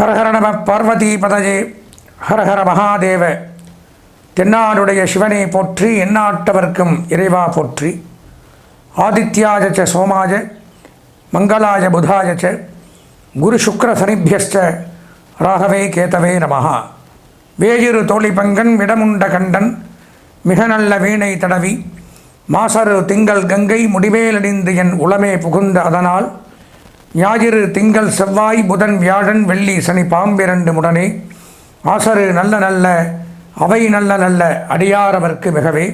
ஹரஹர நம பார்வதி பதஜே. ஹரஹர மகாதேவ. தென்னாடுடைய சிவனை போற்றி எந்நாட்டவர்க்கும் இறைவா போற்றி. ஆதித்யாஜ ச சோமாஜ. மங்களாய புதாய ச. குரு சுக்ர சனிபியஸ்ச. ராகவே கேதவே நமஹா. வேயிரு தோழி பங்கன் விடமுண்ட கண்டன். மிக நல்ல வீணை தடவி. மாசரு திங்கள் கங்கை முடிவேலடிந்து என் உளமே புகுந்த அதனால். ஞாயிறு திங்கள் செவ்வாய் புதன் வியாழன் வெள்ளி சனி பாம்பிரண்டு முடனே. ஆசரு நல்ல நல்ல அவை நல்ல நல்ல அடியாரவர்க்கு மிகவே.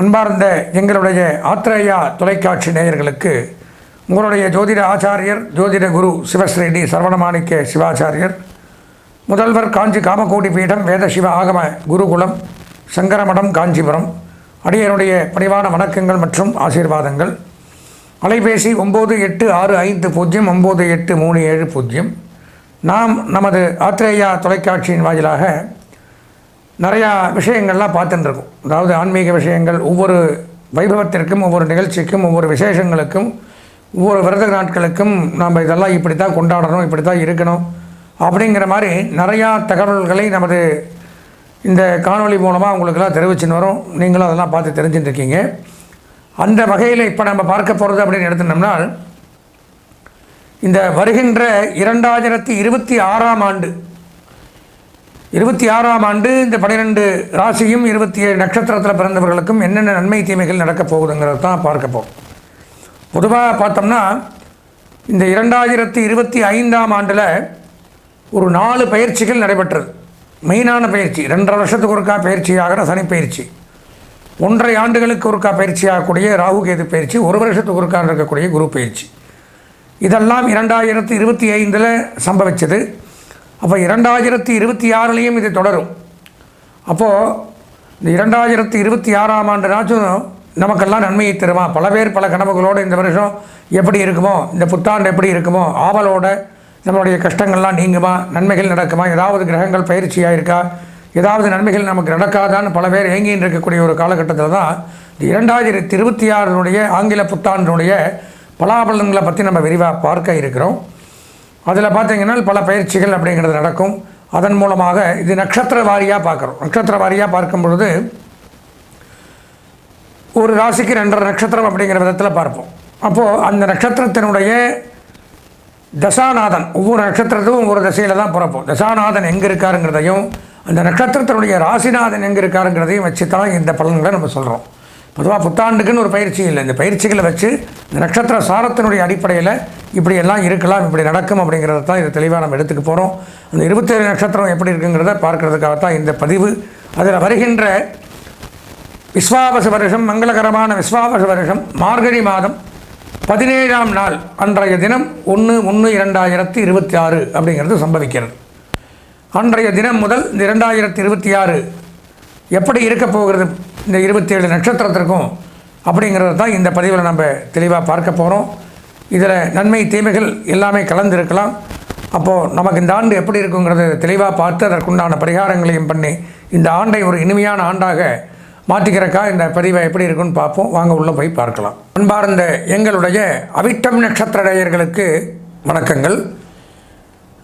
அன்பார்ந்த எங்களுடைய ஆத்திரேயா தொலைக்காட்சி நேயர்களுக்கு உங்களுடைய ஜோதிட ஆச்சாரியர் ஜோதிட குரு சிவஸ்ரீடி சரவணமாணிக்க சிவாச்சாரியர் முதல்வர் காஞ்சி காமகோடி பீடம் வேத சிவ ஆகம குருகுலம் சங்கரமடம் காஞ்சிபுரம் அடியனுடைய பணிவான வணக்கங்கள் மற்றும் ஆசீர்வாதங்கள். அலைபேசி ஒம்பது எட்டு ஆறு ஐந்து பூஜ்ஜியம் ஒம்பது எட்டு மூணு ஏழு பூஜ்ஜியம். நாம் நமது ஆத்திரேயா தொலைக்காட்சியின் வாயிலாக நிறையா விஷயங்கள்லாம் பார்த்துட்டுருக்கோம். அதாவது ஆன்மீக விஷயங்கள் ஒவ்வொரு வைபவத்திற்கும் ஒவ்வொரு நிகழ்ச்சிக்கும் ஒவ்வொரு விசேஷங்களுக்கும் ஒவ்வொரு விரத நாட்களுக்கும் நாம் இதெல்லாம் இப்படி தான் கொண்டாடணும் இப்படி தான் இருக்கணும் அப்படிங்கிற மாதிரி நிறையா தகவல்களை நமது இந்த காணொளி மூலமாக உங்களுக்கெல்லாம் தெரிவிச்சுன்னு வரும். நீங்களும் அதெல்லாம் பார்த்து தெரிஞ்சுட்டுருக்கீங்க. அந்த வகையில் இப்போ நம்ம பார்க்க போகிறது அப்படின்னு எடுத்துனோம்னா இந்த வருகின்ற இரண்டாயிரத்தி இருபத்தி ஆறாம் ஆண்டு இருபத்தி ஆறாம் ஆண்டு இந்த பன்னிரெண்டு ராசியும் இருபத்தி ஏழு நட்சத்திரத்தில் பிறந்தவர்களுக்கும் என்னென்ன நன்மை தீமைகள் நடக்கப் போகுதுங்கிறது தான் பார்க்க போகிறோம் பொதுவாக பார்த்தோம்னா இந்த இரண்டாயிரத்தி இருபத்தி ஐந்தாம் ஆண்டில் ஒரு நாலு பயிற்சிகள் நடைபெற்றது. மெயினான பயிற்சி ரெண்டரை வருஷத்துக்கு ஒருக்கா பயிற்சியாகிற சனி பயிற்சி ஒன்றரை ஆண்டுகளுக்கு ஒருக்கா பயிற்சியாகக்கூடிய ராகு கேது பயிற்சி ஒரு வருஷத்துக்கு ஒருக்கா இருக்கக்கூடிய குரு பயிற்சி. இதெல்லாம் இரண்டாயிரத்தி இருபத்தி ஐந்தில் சம்பவிச்சது. அப்போ இரண்டாயிரத்தி இருபத்தி ஆறுலேயும் இது தொடரும். அப்போது இந்த இரண்டாயிரத்தி இருபத்தி ஆறாம் ஆண்டுனாச்சும் நமக்கெல்லாம் நன்மையை தருமா? பல பேர் பல கனவுகளோடு இந்த வருஷம் எப்படி இருக்குமோ இந்த புத்தாண்டு எப்படி இருக்குமோ ஆவலோட நம்மளுடைய கஷ்டங்கள்லாம் நீங்குமா நன்மைகள் நடக்குமா ஏதாவது கிரகங்கள் பயிற்சியாக இருக்கா ஏதாவது நன்மைகள் நமக்கு நடக்காதான்னு பல பேர் ஏங்கின்னு இருக்கக்கூடிய ஒரு காலகட்டத்தில் தான் இரண்டாயிரத்தி இருபத்தி ஆறினுடைய ஆங்கில புத்தாண்டினுடைய பலாபலன்களை பற்றி நம்ம விரிவாக பார்க்க இருக்கிறோம். அதில் பார்த்தீங்கன்னா பல பயிற்சிகள் அப்படிங்கிறது நடக்கும். அதன் மூலமாக இது நட்சத்திர வாரியாக பார்க்குறோம். நட்சத்திர வாரியாக பார்க்கும் பொழுது ஒரு ராசிக்கு ரெண்டரை நட்சத்திரம் அப்படிங்கிற விதத்தில் பார்ப்போம். அப்போது அந்த நட்சத்திரத்தினுடைய தசாநாதன் ஒவ்வொரு நட்சத்திரத்துக்கும் ஒவ்வொரு தசையில் தான் பிறப்போம். தசாநாதன் எங்கே இருக்காருங்கிறதையும் அந்த நட்சத்திரத்தினுடைய ராசிநாதன் எங்கே இருக்காருங்கிறதையும் வச்சு தான் இந்த பலன்களை நம்ம சொல்கிறோம் பொதுவாக புத்தாண்டுக்குன்னு ஒரு பயிற்சி இல்லை. இந்த பயிற்சிகளை வச்சு இந்த நட்சத்திர சாரத்தினுடைய அடிப்படையில் இப்படியெல்லாம் இருக்கலாம் இப்படி நடக்கும் அப்படிங்கிறத தான் இதை தெளிவாக நம்ம எடுத்துக்க போகிறோம் அந்த இருபத்தேழு நட்சத்திரம் எப்படி இருக்குங்கிறத பார்க்கறதுக்காகத்தான் இந்த பதிவு. அதில் வருகின்ற விஸ்வாவச வருஷம் மங்களகரமான விஸ்வாவச வருஷம் மார்கழி மாதம் பதினேழாம் நாள் அன்றைய தினம் ஒன்று ஒன்று இரண்டாயிரத்தி இருபத்தி ஆறு அப்படிங்கிறது சம்பவிக்கிறது. அன்றைய தினம் முதல் இந்த இரண்டாயிரத்தி இருபத்தி ஆறு எப்படி இருக்க போகிறது? இந்த இருபத்தேழு நட்சத்திரத்திற்கும் அப்படிங்கிறது தான் இந்த பதிவில் நம்ம தெளிவாக பார்க்க போகிறோம் இதில் நன்மை தீமைகள் எல்லாமே கலந்துருக்கலாம். அப்போது நமக்கு இந்த ஆண்டு எப்படி இருக்குங்கிறத தெளிவாக பார்த்து அதற்குண்டான பரிகாரங்களையும் பண்ணி இந்த ஆண்டை ஒரு இனிமையான ஆண்டாக மாற்றிக்கிறக்கா இந்த பதிவை எப்படி இருக்குன்னு பார்ப்போம். வாங்க உள்ளே போய் பார்க்கலாம். அன்பார்ந்த எங்களுடைய அவிட்டம் நட்சத்திர நேயர்களுக்கு வணக்கங்கள்.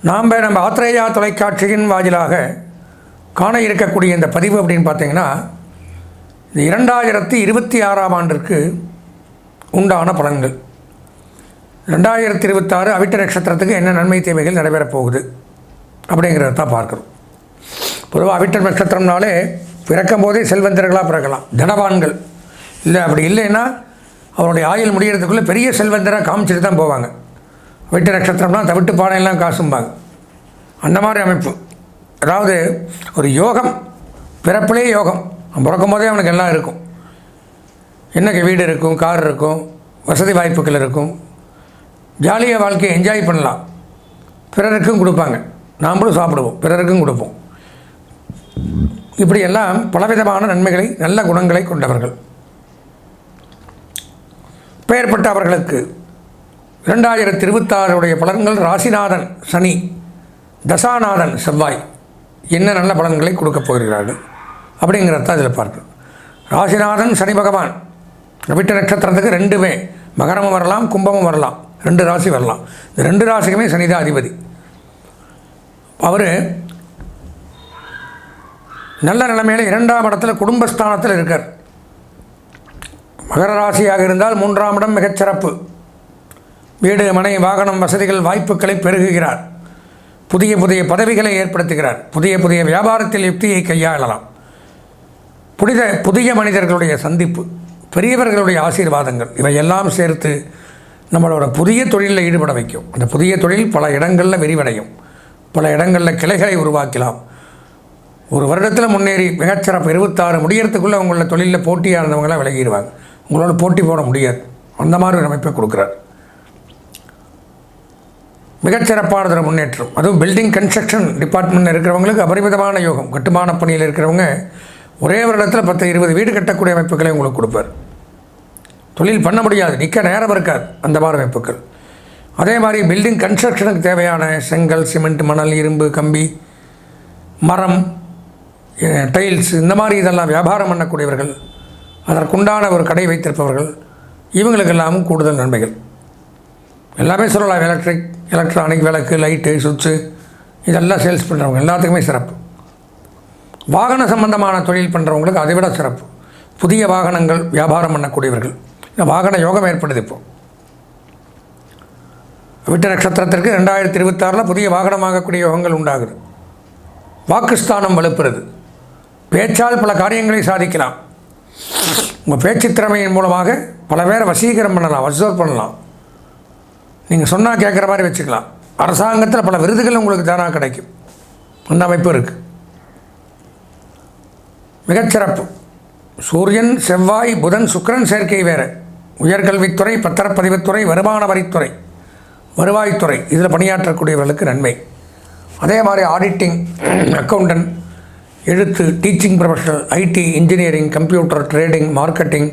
நாம் நம்ம ஆத்திரேயா தொலைக்காட்சியின் வாயிலாக காண இருக்கக்கூடிய இந்த பதிவு அப்படின்னு பார்த்தீங்கன்னா இந்த இரண்டாயிரத்தி இருபத்தி ஆறாம் ஆண்டிற்கு உண்டான பலன்கள் ரெண்டாயிரத்தி இருபத்தாறு அவிட்ட நட்சத்திரத்துக்கு என்ன நன்மை தேவைகள் நடைபெறப் போகுது அப்படிங்கிறத தான் பார்க்குறோம். பொதுவாக அவிட்ட நட்சத்திரம்னாலே பிறக்கும் போதே செல்வந்தர்களாக பிறக்கலாம். தனவான்கள். இல்லை அப்படி இல்லைன்னா அவருடைய ஆயுள் முடிகிறதுக்குள்ளே பெரிய செல்வந்தராக காமிச்சிட்டு தான் போவாங்க. வெட்டு நட்சத்திரம்னா தவிட்டு பானையெல்லாம் காசும்பாங்க. அந்த மாதிரி அமைப்பு. அதாவது ஒரு யோகம் பிறப்பிலே யோகம். பிறக்கும் போதே அவனுக்கு எல்லாம் இருக்கும். என்னக்கு வீடு இருக்கும் கார் இருக்கும் வசதி வாய்ப்புகள் இருக்கும். ஜாலியாக வாழ்க்கையை என்ஜாய் பண்ணலாம். பிறருக்கும் கொடுப்பாங்க. நாமளும் சாப்பிடுவோம். பிறருக்கும் கொடுப்போம். இப்படியெல்லாம் பலவிதமான நன்மைகளை நல்ல குணங்களை கொண்டவர்கள். பெயர்பட்ட அவர்களுக்கு இரண்டாயிரத்தி இருபத்தாறுடைய பலன்கள் ராசிநாதன் சனி தசாநாதன் செவ்வாய். என்ன நல்ல பலன்களை கொடுக்கப் போகிறார்கள்? அப்படிங்கிறத அதில் இதில் பார்க்கணும். ராசிநாதன் சனி பகவான். விட்ட நட்சத்திரத்துக்கு ரெண்டுமே. மகரமும் வரலாம் கும்பமும் வரலாம். ரெண்டு ராசி வரலாம். இந்த ரெண்டு ராசிக்குமே சனிதான் அதிபதி. அவர் நல்ல நிலைமையில் இரண்டாம் இடத்துல குடும்பஸ்தானத்தில் இருக்கார். மகர ராசியாக இருந்தால் மூன்றாம் இடம் மிகச்சிறப்பு. வீடு மனை வாகனம் வசதிகள் வாய்ப்புகளை பெருகுகிறார். புதிய புதிய பதவிகளை ஏற்படுத்துகிறார். புதிய புதிய வியாபாரத்தில் யுக்தியை கையாளலாம். புனித புதிய மனிதர்களுடைய சந்திப்பு பெரியவர்களுடைய ஆசீர்வாதங்கள் இவையெல்லாம் சேர்த்து நம்மளோட புதிய தொழிலில் ஈடுபட வைக்கும். அந்த புதிய தொழில் பல இடங்களில் விரிவடையும். பல இடங்களில் கிளைகளை உருவாக்கலாம். ஒரு வருடத்தில் முன்னேறி மிகச்சிறப்பு இருபத்தாறு முடியறதுக்குள்ளே அவங்கள தொழிலில் போட்டியாக இருந்தவங்களாம் விலகிடுவாங்க. உங்களோட போட்டி போட முடியாது. அந்த மாதிரி ஒரு அமைப்பை கொடுக்குறார். மிகச்சிறப்பானது முன்னேற்றம். அதுவும் பில்டிங் கன்ஸ்ட்ரக்ஷன் டிபார்ட்மெண்ட் இருக்கிறவங்களுக்கு அபரிமிதமான யோகம். கட்டுமான பணியில் இருக்கிறவங்க ஒரே வருடத்தில் பத்து இருபது வீடு கட்டக்கூடிய அமைப்புகளை உங்களுக்கு கொடுப்பார். தொழில் பண்ண முடியாது. நிற்க நேரம் இருக்காது அந்த மாதிரி அமைப்புகள். அதே மாதிரி பில்டிங் கன்ஸ்ட்ரக்ஷனுக்கு தேவையான செங்கல் சிமெண்ட் மணல் இரும்பு கம்பி மரம் டைல்ஸ் இந்த மாதிரி இதெல்லாம் வியாபாரம் பண்ணக்கூடியவர்கள் அதற்குண்டான ஒரு கடை வைத்திருப்பவர்கள் இவங்களுக்கெல்லாமும் கூடுதல் நன்மைகள். எல்லாமே சொல்லலாம். எலக்ட்ரிக் எலக்ட்ரானிக் விளக்கு லைட்டு சுவிட்சு இதெல்லாம் சேல்ஸ் பண்ணுறவங்க எல்லாத்துக்குமே சிறப்பு. வாகன சம்பந்தமான தொழில் பண்ணுறவங்களுக்கு அதை விட சிறப்பு. புதிய வாகனங்கள் வியாபாரம் பண்ணக்கூடியவர்கள். இந்த வாகன யோகம் ஏற்படுது இப்போ. விட்ட நட்சத்திரத்திற்கு ரெண்டாயிரத்தி இருபத்தாறில் புதிய வாகனமாகக்கூடிய யோகங்கள் உண்டாகுது. வாக்குஸ்தானம் வலுப்புறது. பேச்சால் பல காரியங்களை சாதிக்கலாம். உங்கள் பேச்சு திறமையின் மூலமாக பல பேரை வசீகரம் பண்ணலாம் வசூல் பண்ணலாம். நீங்கள் சொன்னால் கேட்குற மாதிரி வச்சுக்கலாம். அரசாங்கத்தில் பல விருதுகள் உங்களுக்கு தானாக கிடைக்கும். அந்த அமைப்பு இருக்குது மிகச்சிறப்பு. சூரியன் செவ்வாய் புதன் சுக்கரன் சேர்க்கை வேறு. உயர்கல்வித்துறை பத்திரப்பதிவுத்துறை வருமான வரித்துறை வருவாய்த்துறை. இதில் பணியாற்றக்கூடியவர்களுக்கு நன்மை. அதே மாதிரி ஆடிட்டிங் அக்கௌண்டன்ட் எழுத்து teaching professional IT engineering computer trading marketing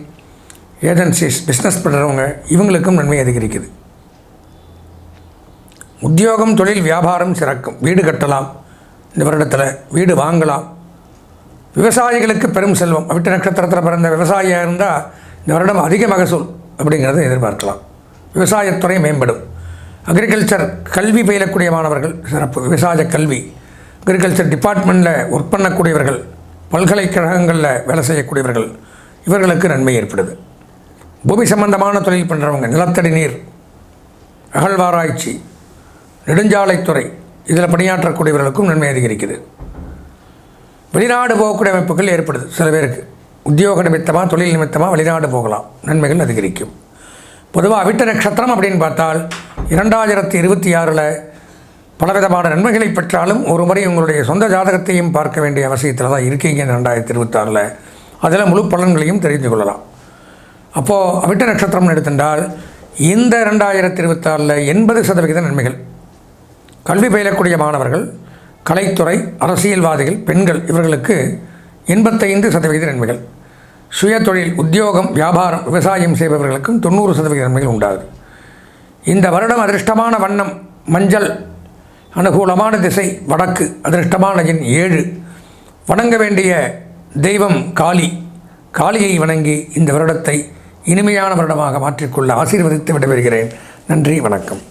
agencies business பண்ணுறவங்க இவங்களுக்கும் நன்மை அதிகரிக்குது. உத்தியோகம் தொழில் வியாபாரம் சிறக்கும். வீடு கட்டலாம். இந்த வருடத்தில் வீடு வாங்கலாம். விவசாயிகளுக்கு பெரும் செல்வம். அவிட்ட நட்சத்திரத்தில் பிறந்த விவசாயியாக இருந்தால் இந்த வருடம் அதிக மகசூல் அப்படிங்கிறத எதிர்பார்க்கலாம். விவசாயத்துறை மேம்படும். அக்ரிகல்ச்சர் கல்வி பயிலக்கூடிய மாணவர்கள் சிறப்பு. விவசாய கல்வி. அக்ரிகல்ச்சர் டிபார்ட்மெண்ட்டில் ஒர்க் பண்ணக்கூடியவர்கள் பல்கலைக்கழகங்களில் வேலை செய்யக்கூடியவர்கள் இவர்களுக்கு நன்மை ஏற்படுது. பூமி சம்பந்தமான தொழில் பண்ணுறவங்க நிலத்தடி நீர் அகழ்வாராய்ச்சி நெடுஞ்சாலைத்துறை இதில் பணியாற்றக்கூடியவர்களுக்கும் நன்மை அதிகரிக்குது. வெளிநாடு போகக்கூடிய அமைப்புகள் ஏற்படுது சில பேருக்கு. உத்தியோக நிமித்தமாக தொழில் நிமித்தமாக வெளிநாடு போகலாம் நன்மைகள் அதிகரிக்கும். பொதுவாக அவிட்ட நட்சத்திரம் அப்படின்னு பார்த்தால் இரண்டாயிரத்தி இருபத்தி ஆறில் பலவிதமான நன்மைகளை பெற்றாலும் ஒரு முறை உங்களுடைய சொந்த ஜாதகத்தையும் பார்க்க வேண்டிய அவசியத்தில் தான் இருக்கீங்க ரெண்டாயிரத்தி இருபத்தாறில் அதில் முழு பலன்களையும் தெரிந்து கொள்ளலாம். அப்போது அவிட்ட நட்சத்திரம்னு எடுத்துட்டால் இந்த ரெண்டாயிரத்தி இருபத்தாறில் எண்பது சதவிகித நன்மைகள். கல்வி பயிலக்கூடிய மாணவர்கள் கலைத்துறை அரசியல்வாதிகள் பெண்கள் இவர்களுக்கு எண்பத்தைந்து சதவிகித நன்மைகள். சுய தொழில் உத்தியோகம் வியாபாரம் விவசாயம் செய்பவர்களுக்கும் தொண்ணூறு சதவிகித நன்மைகள் உண்டாகுது. இந்த வருடம் அதிர்ஷ்டமான வண்ணம் மஞ்சள் அனுகூலமான திசை வடக்கு அதிர்ஷ்டமான எண் ஏழு. வணங்க வேண்டிய தெய்வம் காளி. காளியை வணங்கி இந்த வருடத்தை இனிமையான வருடமாக மாற்றிக்கொள்ள ஆசீர்வதித்து விடைபெறுகிறேன். நன்றி வணக்கம்.